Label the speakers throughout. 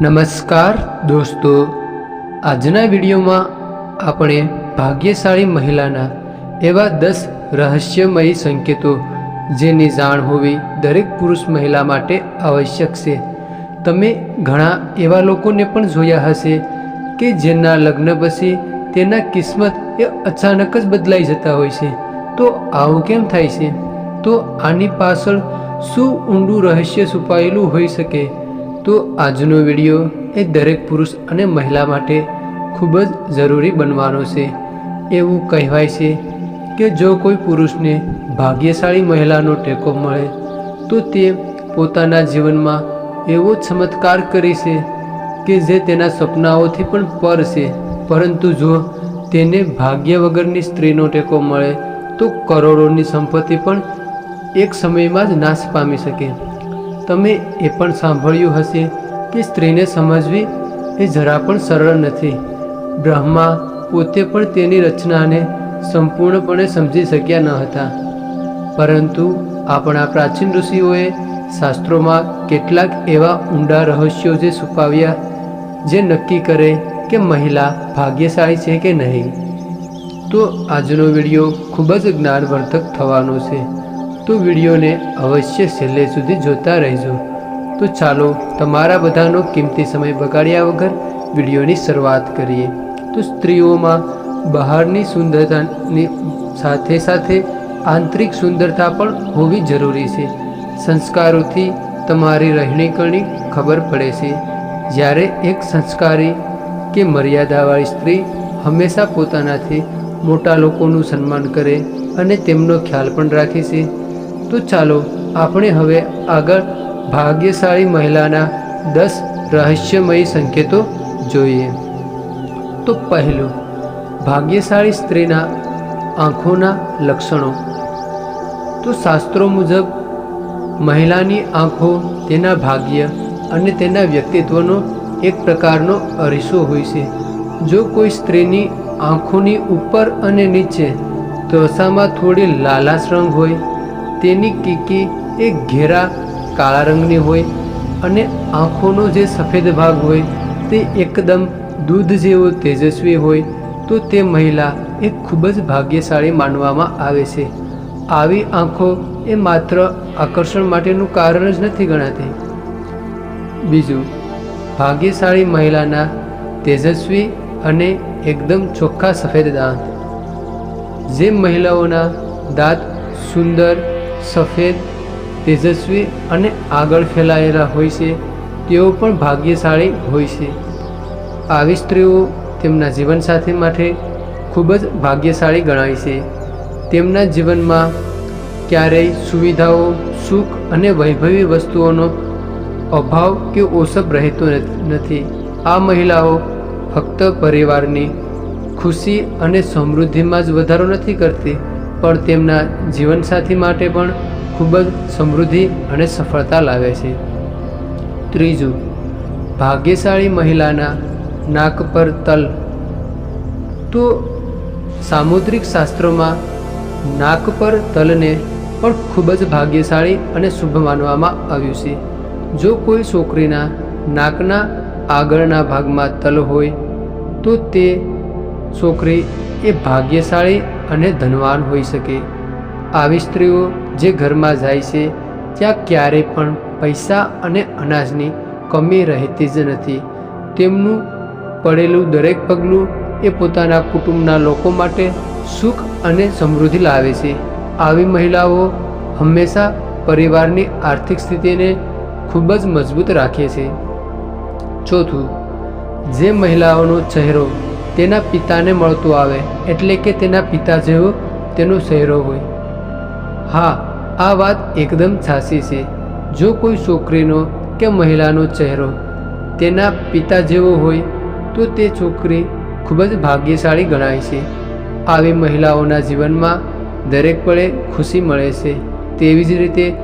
Speaker 1: નમસ્કાર દોસ્તો. આજના વિડીયોમાં આપણે ભાગ્યશાળી મહિલાના એવા દસ રહસ્યમયી સંકેતો જેની જાણ હોવી દરેક પુરુષ મહિલા માટે આવશ્યક છે. તમે ઘણા એવા લોકોને પણ જોયા હશે કે જેના લગ્ન પછી તેના કિસ્મત એ અચાનક જ બદલાઈ જતા હોય છે. તો આવું કેમ થાય છે? તો આની પાછળ શું ઊંડું રહસ્ય છુપાયેલું હોઈ શકે? તો આજનો વીડિયો એ દરેક પુરુષ અને મહિલા માટે ખૂબ જ જરૂરી બનવાનો છે. એવું કહેવાય છે કે જો કોઈ પુરુષને ભાગ્યશાળી મહિલાનો ટેકો મળે, તો તે પોતાના જીવનમાં એવો ચમત્કાર કરી છે કે જે તેના સપનાઓથી પણ પર છે. પરંતુ જો તેને ભાગ્ય વગરની સ્ત્રીનો ટેકો મળે, તો કરોડોની સંપત્તિ પણ એક સમયમાં જ નાશ પામી શકે. તમે એ પણ સાંભળ્યું હશે કે સ્ત્રીને સમજવી એ જરા પણ સરળ નથી. બ્રહ્મા પોતે પણ તેની રચનાને સંપૂર્ણપણે સમજી શક્યા ન હતા. પરંતુ આપણા પ્રાચીન ઋષિઓએ શાસ્ત્રોમાં કેટલાક એવા ઊંડા રહસ્યો જે છુપાવ્યા, જે નક્કી કરે કે મહિલા ભાગ્યશાળી છે કે નહીં. તો આજનો વીડિયો ખૂબ જ જ્ઞાનવર્ધક થવાનો છે. તો વિડીયોને અવશ્ય છેલ્લે સુધી જોતા રહેજો. તો ચાલો તમારા બધાનો કિંમતી સમય બગાડ્યા વગર વિડીયોની શરૂઆત કરીએ. તો સ્ત્રીઓમાં બહારની સુંદરતાની સાથે સાથે આંતરિક સુંદરતા પણ હોવી જરૂરી છે. સંસ્કારોથી તમારી રહેણીકરણી ખબર પડે છે. જ્યારે એક સંસ્કારી કે મર્યાદાવાળી સ્ત્રી હંમેશા પોતાનાથી મોટા લોકોનું સન્માન કરે અને તેમનો ખ્યાલ પણ રાખે છે. તો ચાલો આપણે હવે આગળ ભાગ્યશાળી મહિલાના દસ રહસ્યમય સંકેતો જોઈએ. તો પહેલું, ભાગ્યશાળી સ્ત્રીના આંખોના લક્ષણો. તો શાસ્ત્રો મુજબ, મહિલાની આંખો તેના ભાગ્ય અને તેના વ્યક્તિત્વનો એક પ્રકારનો અરીસો હોય છે. જો કોઈ સ્ત્રીની આંખોની ઉપર અને નીચે ત્વસામાં થોડી લાલાશ રંગ હોય તેની કીકી એ ઘેરા કાળા રંગની હોય અને આંખોનો જે સફેદ ભાગ હોય તે એકદમ દૂધ જેવો તેજસ્વી હોય, તો તે મહિલા એ ખૂબ જ ભાગ્યશાળી માનવામાં આવે છે. આવી આંખો એ માત્ર આકર્ષણ માટેનું કારણ જ નથી ગણાતી. બીજું, ભાગ્યશાળી મહિલાના તેજસ્વી અને એકદમ ચોખ્ખા સફેદ દાંત. જે મહિલાઓના દાંત સુંદર સફેદ, તેજસ્વી અને આગળ ફેલાયેલા હોય છે. તેઓ પણ ભાગ્યશાળી હોય છે. આવી સ્ત્રીઓ તેમના જીવનસાથી માટે ખૂબ જ ભાગ્યશાળી ગણાય છે. તેમના જીવનમાં ક્યારેય સુવિધાઓ, સુખ અને વૈભવી વસ્તુઓનો અભાવ કે ઓસપ રહેતો નથી. આ મહિલાઓ ફક્ત પરિવારની ખુશી અને સમૃદ્ધિમાં જ વધારો નથી કરતી. પણ તેમના જીવનસાથી માટે પણ ખૂબ જ સમૃદ્ધિ અને સફળતા લાવે છે. ત્રીજું, ભાગ્યશાળી મહિલાના નાક પર તલ. તો સામુદ્રિક શાસ્ત્રોમાં નાક પર તલને પણ ખૂબ જ ભાગ્યશાળી અને શુભ માનવામાં આવ્યું છે. જો કોઈ છોકરીના નાકના આગળના ભાગમાં તલ હોય, તો તે છોકરી એ ભાગ્યશાળી અને ધનવાન હોઈ શકે. આવી સ્ત્રીઓ જે ઘરમાં જાય છે, ત્યાં ક્યારેય પણ પૈસા અને અનાજની કમી રહેતી જ નથી. તેમનું પડેલું દરેક પગલું એ પોતાના કુટુંબના લોકો માટે સુખ અને સમૃદ્ધિ લાવે છે. આવી મહિલાઓ હંમેશા પરિવારની આર્થિક સ્થિતિને ખૂબ જ મજબૂત રાખે છે. ચોથું, જે મહિલાઓનો ચહેરો તેના પિતાને મળતું આવે, એટલે કે તેના પિતા જેવો તેનો ચહેરો હોય. હા, આ વાત એકદમ સાચી છે. જો કોઈ છોકરીનો કે મહિલાનો ચહેરો તેના પિતા જેવો હોય, તો તે છોકરી ખૂબ જ ભાગ્યશાળી ગણાય છે. આવી મહિલાઓના જીવનમાં દરેક પળે ખુશી મળે છે. તેવી જ રીતે,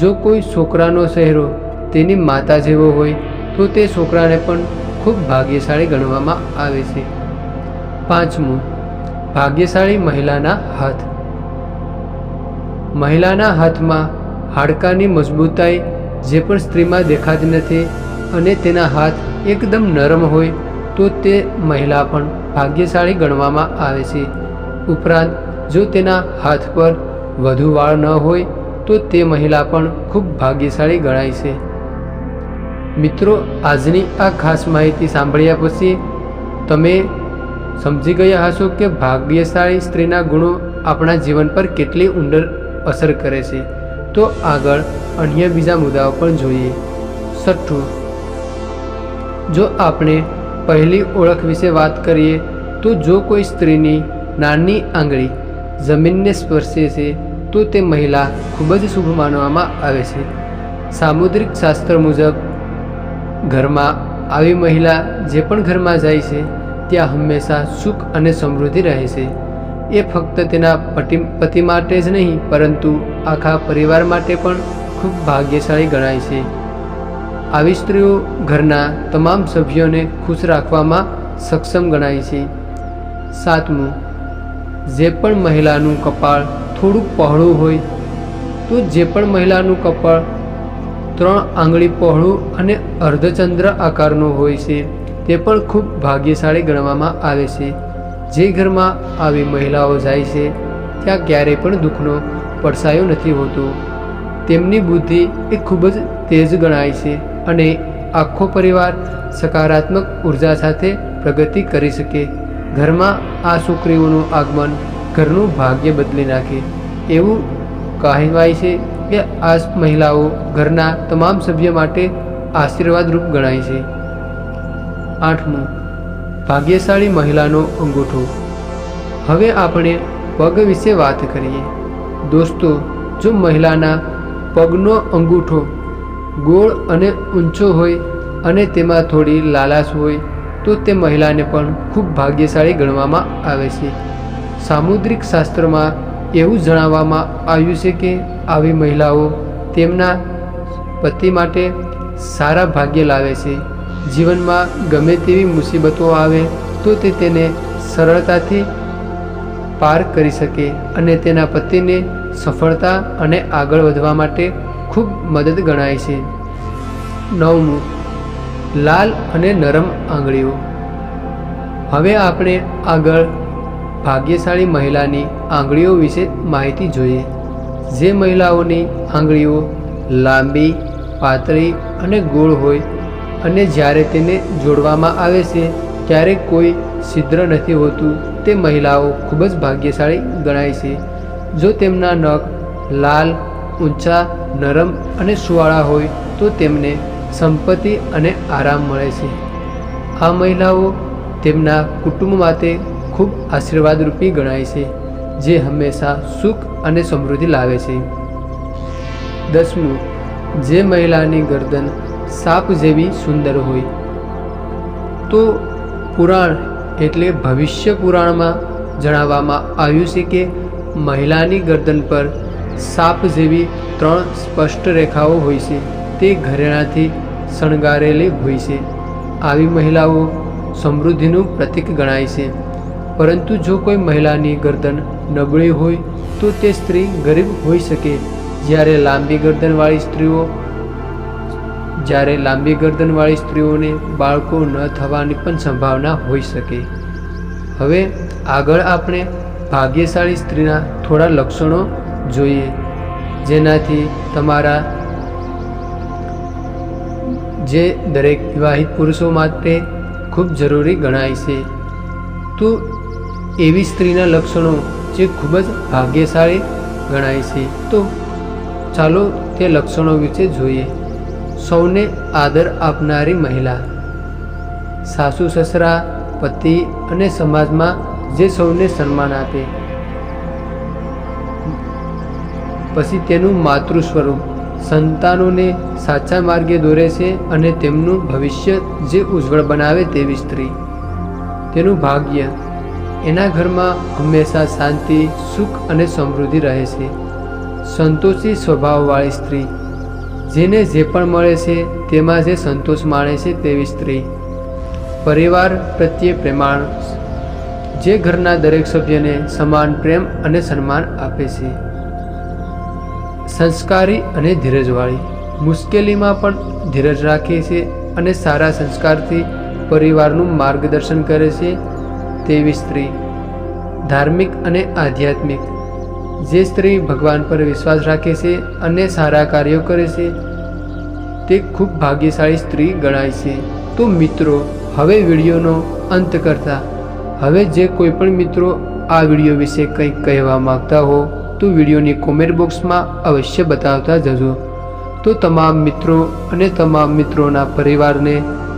Speaker 1: જો કોઈ છોકરાનો ચહેરો તેની માતા જેવો હોય, તો તે છોકરાને પણ ખૂબ ભાગ્યશાળી ગણવામાં આવે છે. પાંચમું, ભાગ્યશાળી મહિલાના હાથ. મહિલાના હાથમાં હાડકાની મજબૂતાઈ જે પણ સ્ત્રીમાં દેખાતી નથી અને તેના હાથ એકદમ નરમ હોય, તો તે મહિલા પણ ભાગ્યશાળી ગણવામાં આવે છે. ઉપરાંત, જો તેના હાથ પર વધુ વાળ ન હોય, તો તે મહિલા પણ ખૂબ ભાગ્યશાળી ગણાય છે. મિત્રો, આજની આ ખાસ માહિતી સાંભળ્યા પછી તમે સમજી ગયા હશો કે ભાગ્યશાળી સ્ત્રીના ગુણો આપણા જીવન પર કેટલી ઊંડર અસર કરે છે? તો આગળ અન્ય બીજા મુદ્દાઓ પણ જોઈએ. છઠ્ઠું જો આપણે પહેલી ઓળખ વિશે વાત કરીએ, તો જો કોઈ સ્ત્રીની નાની આંગળી જમીનને સ્પર્શે છે, તો તે મહિલા ખૂબ જ શુભ માનવામાં આવે છે. સામુદ્રિક શાસ્ત્ર મુજબ, ઘરમાં આવી મહિલા જે પણ ઘરમાં જાય છે ત્યાં હંમેશા સુખ અને સમૃદ્ધિ રહે છે. એ ફક્ત તેના પતિ પતિ માટે જ નહીં, પરંતુ આખા પરિવાર માટે પણ ખૂબ ભાગ્યશાળી ગણાય છે. આવી સ્ત્રીઓ ઘરના તમામ સભ્યોને ખુશ રાખવામાં સક્ષમ ગણાય છે. સાતમું, જે પણ મહિલાનું કપાળ થોડુંક પહોળું હોય, તો જે પણ મહિલાનું કપાળ ત્રણ આંગળી પહોળું અને અર્ધચંદ્ર આકારનું હોય છે. તે પણ ખૂબ ભાગ્યશાળી ગણવામાં આવે છે. જે ઘરમાં આવી મહિલાઓ જાય છે, ત્યાં ક્યારેય પણ દુઃખનો પડસાયો નથી હોતો. તેમની બુદ્ધિ એ ખૂબ જ તેજ ગણાય છે અને આખો પરિવાર સકારાત્મક ઊર્જા સાથે પ્રગતિ કરી શકે. ઘરમાં આ છોકરીઓનું આગમન ઘરનું ભાગ્ય બદલી નાખે. એવું કહેવાય છે કે આ મહિલાઓ ઘરના તમામ સભ્ય માટે આશીર્વાદરૂપ ગણાય છે. આઠમું, ભાગ્યશાળી મહિલાનો અંગૂઠો. હવે આપણે પગ વિશે વાત કરીએ. દોસ્તો, જો મહિલાના પગનો અંગૂઠો ગોળ અને ઊંચો હોય અને તેમાં થોડી લાલાશ હોય, તો તે મહિલાને પણ ખૂબ ભાગ્યશાળી ગણવામાં આવે છે. સામુદ્રિક શાસ્ત્રમાં એવું જણાવવામાં આવ્યું છે કે આવી મહિલાઓ તેમના પતિ માટે સારા ભાગ્ય લાવે છે. જીવનમાં ગમે તેવી મુસીબતો આવે તો તે તેને સરળતાથી પાર કરી શકે અને તેના પતિને સફળતા અને આગળ વધવા માટે ખૂબ મદદ ગણાય છે. નવમું, લાલ અને નરમ આંગળીઓ. હવે આપણે આગળ ભાગ્યશાળી મહિલાની આંગળીઓ વિશે માહિતી જોઈએ. જે મહિલાઓની આંગળીઓ લાંબી, પાતળી અને ગોળ હોય અને જ્યારે તેને જોડવામાં આવે છે, ત્યારે કોઈ છિદ્ર નથી હોતું. તે મહિલાઓ ખૂબ જ ભાગ્યશાળી ગણાય છે. જો તેમના નખ લાલ, ઊંચા, નરમ અને સુવાળા હોય, તો તેમને સંપત્તિ અને આરામ મળે છે. આ મહિલાઓ તેમના કુટુંબ માટે ખૂબ આશીર્વાદરૂપી ગણાય છે, જે હંમેશા સુખ અને સમૃદ્ધિ લાવે છે. દસમું, જે મહિલાની ગરદન સાપ જેવી સુંદર હોય. તો પુરાણ એટલે ભવિષ્ય પુરાણમાં જણાવવામાં આવ્યું છે કે મહિલાની ગરદન પર સાપ જેવી ત્રણ સ્પષ્ટ રેખાઓ હોય છે. તે ઘરેણાથી શણગારેલી હોય છે. આવી મહિલાઓ સમૃદ્ધિનું પ્રતીક ગણાય છે. પરંતુ જો કોઈ મહિલાની ગરદન નબળી હોય, તો તે સ્ત્રી ગરીબ હોઈ શકે. જ્યારે લાંબી ગરદનવાળી સ્ત્રીઓ જ્યારે લાંબી ગરદનવાળી સ્ત્રીઓને બાળકો ન થવાની પણ સંભાવના હોઈ શકે. હવે આગળ આપણે ભાગ્યશાળી સ્ત્રીના થોડા લક્ષણો જોઈએ, જેનાથી તમારા જે દરેક વિવાહિત પુરુષો માટે ખૂબ જરૂરી ગણાય છે. તો એવી સ્ત્રીના લક્ષણો જે ખૂબ જ ભાગ્યશાળી ગણાય છે. તો ચાલો તે લક્ષણો વિશે જોઈએ. સૌને આદર આપનારી મહિલા. સાસુ, સસરા, પતિ અને સમાજમાં જે સૌને સન્માન આપે. પછી તેનું માતૃ સ્વરૂપ. સંતાનોને સાચા માર્ગે દોરે છે અને તેમનું ભવિષ્ય જે ઉજ્જવળ બનાવે તેવી સ્ત્રી. તેનું ભાગ્ય. એના ઘરમાં હંમેશા શાંતિ, સુખ અને સમૃદ્ધિ રહે છે. સંતોષી સ્વભાવવાળી સ્ત્રી. જેને જે પણ મળે છે, તેમાં જે સંતોષ માણે છે તેવી સ્ત્રી. પરિવાર પ્રત્યે પ્રેમાણ જે ઘરના દરેક સભ્યને સમાન પ્રેમ અને સન્માન આપે છે. સંસ્કારી અને ધીરજવાળી. મુશ્કેલીમાં પણ ધીરજ રાખે છે અને સારા સંસ્કારથી પરિવારનું માર્ગદર્શન કરે છે તેવી સ્ત્રી. ધાર્મિક અને આધ્યાત્મિક. જે સ્ત્રી ભગવાન પર વિશ્વાસ રાખે છે અને સારા કાર્યો કરે છે, તે ખૂબ ભાગ્યશાળી સ્ત્રી ગણાય છે. તો મિત્રો, હવે વિડીયોનો અંત કરતા, હવે જે કોઈ પણ મિત્રો આ વીડિયો વિશે કંઈક કહેવા માંગતા હો, તો વિડીયોની કોમેન્ટ બોક્સમાં અવશ્ય બતાવતા જજો. તો તમામ મિત્રો અને તમામ મિત્રોના પરિવારને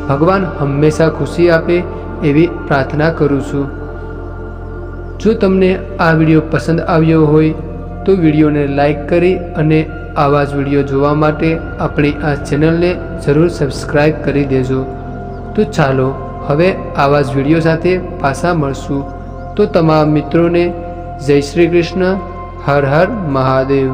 Speaker 1: ભગવાન હંમેશા ખુશી આપે એવી પ્રાર્થના કરું છું. જો તમને આ વીડિયો પસંદ આવ્યો હોય, તો વિડીયોને લાઈક કરી અને આવા જ વીડિયો જોવા માટે આપણી આ ચેનલને જરૂર સબસ્ક્રાઈબ કરી દેજો. તો ચાલો, હવે આવા જ વીડિયો સાથે પાછા મળશું. તો તમામ મિત્રોને જય શ્રી કૃષ્ણ, હર હર મહાદેવ.